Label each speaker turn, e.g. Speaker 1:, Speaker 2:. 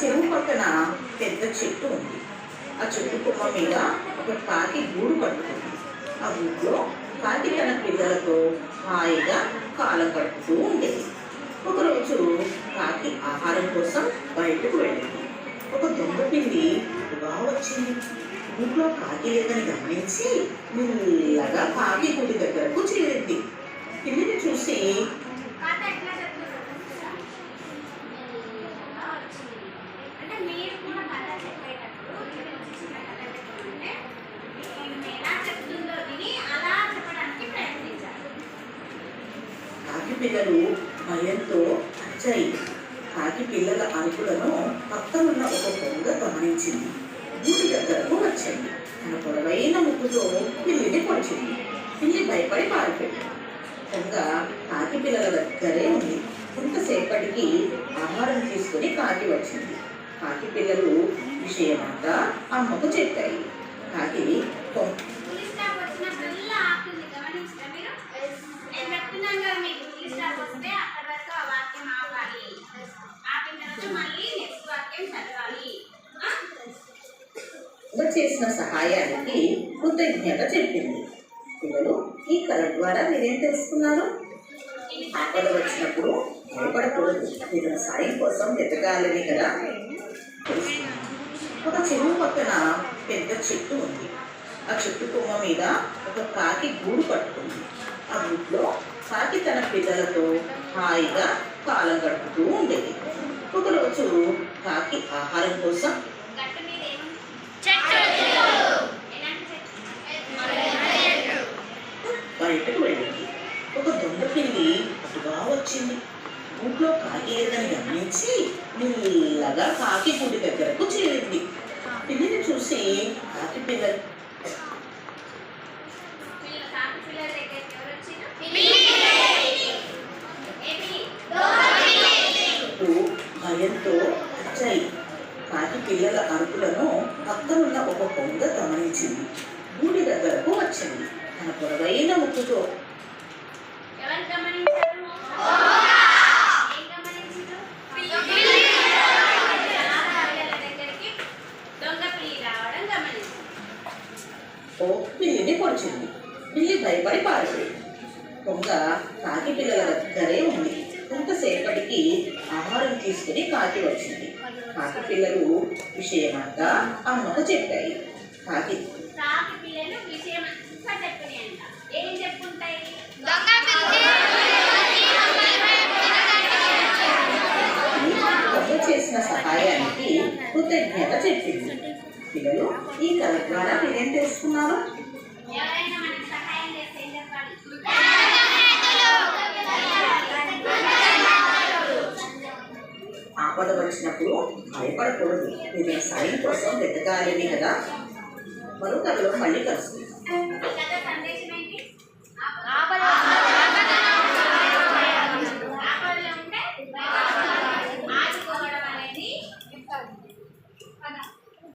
Speaker 1: చెరువు పక్కన పెద్ద చెట్టు ఉంది. ఆ చెట్టు కొమ్మ మీద ఒక కాకి గూడు పట్టుకుంది ఆ గూడులో కాకి తన పిల్లలతో హాయిగా కాలం కడుపుతూ ఉండేది. ఒకరోజు కాకి ఆహారం కోసం బయటకు వెళ్ళింది. ఒక దొంగ పిల్లి వచ్చింది. ఇంట్లో కాకి లేదని గమనించి మెల్లగా కాకి గుడి దగ్గరకు చేరింది. పిల్లిని చూసి కాకి పిల్లలు భయంతో అచ్చాయి కాకి పిల్లల అరుపులను పక్కనున్న ఒక కొంగ గమనించింది. గూడి దగ్గరకు వచ్చింది. తన పొడవైన ముక్కుతో పిల్లిని పొడిచింది. పిల్లి భయపడి పారిపోయింది. కొంగ కాకి పిల్లల దగ్గరే ఉంది. కొంతసేపటికి ఆహారం తీసుకుని కాకి వచ్చింది. కాకి పిల్లలు విషయమంతా అమ్మకు చెప్పాయి. కాకి చేసిన సహాయానికి కృతజ్ఞత చెప్పింది. పిల్లలు ఈ కథ ద్వారా మీరేం తెలుసుకున్నారు? ఆపద వచ్చినప్పుడు భయపడకూడదు. మీరు సాయం కోసం వెతకాలని కదా. ఒక చెరువు పక్కన పెద్ద చెట్టు ఉంది. ఆ చెట్టు కొమ్మ మీద ఒక కాకి గూడు పట్టుకుంది. ఆ గూట్లో కాకి తన పిల్లలతో హాయిగా కాలం గడుపుతూ ఉండేది. ఒకరోజు కాకి ఆహారం కోసం. బయటకు వెళ్ళింది ఒక దొంగ పిల్లి అటుగా వచ్చింది. గూట్లో కాకి లేదని గమనించి మెల్లగా కాకి గుడి దగ్గరకు చేరింది. పిల్లిని చూసి కాకి పిల్ల
Speaker 2: కాకి పిల్లల దగ్గరికి ఎవరు వచ్చిండ్రు? ఏ పిల్లి?
Speaker 1: చుట్టూ భయంతో వచ్చాయి. కాకి పిల్లల అరుపులను పక్కనున్న ఒక కొంగ గమనించింది. గూడి దగ్గరకు వచ్చింది. తన పొడవైన ముక్కుతో ఓ పిల్లిని పొడిచింది. పిల్లి భయపడి పారిపోయింది. కొంగ కాకి పిల్లల దగ్గరే ఉంది. కొంతసేపటికి ఆహారం తీసుకుని కాకి వచ్చింది. కాకి పిల్లలు విషయమంతా అమ్మకు చెప్పాయి. కాకి చేసిన సహాయానికి కృతజ్ఞత చెప్పింది. పిల్లలు ఈ కథ ద్వారా మీరేం తెలుసుకున్నారు? ఆపద వచ్చినప్పుడు భయపడకూడదు మీరు సాయం కోసం వెతకాలని కదా. మరో కథలో మళ్ళీ కలుసుకుందాం.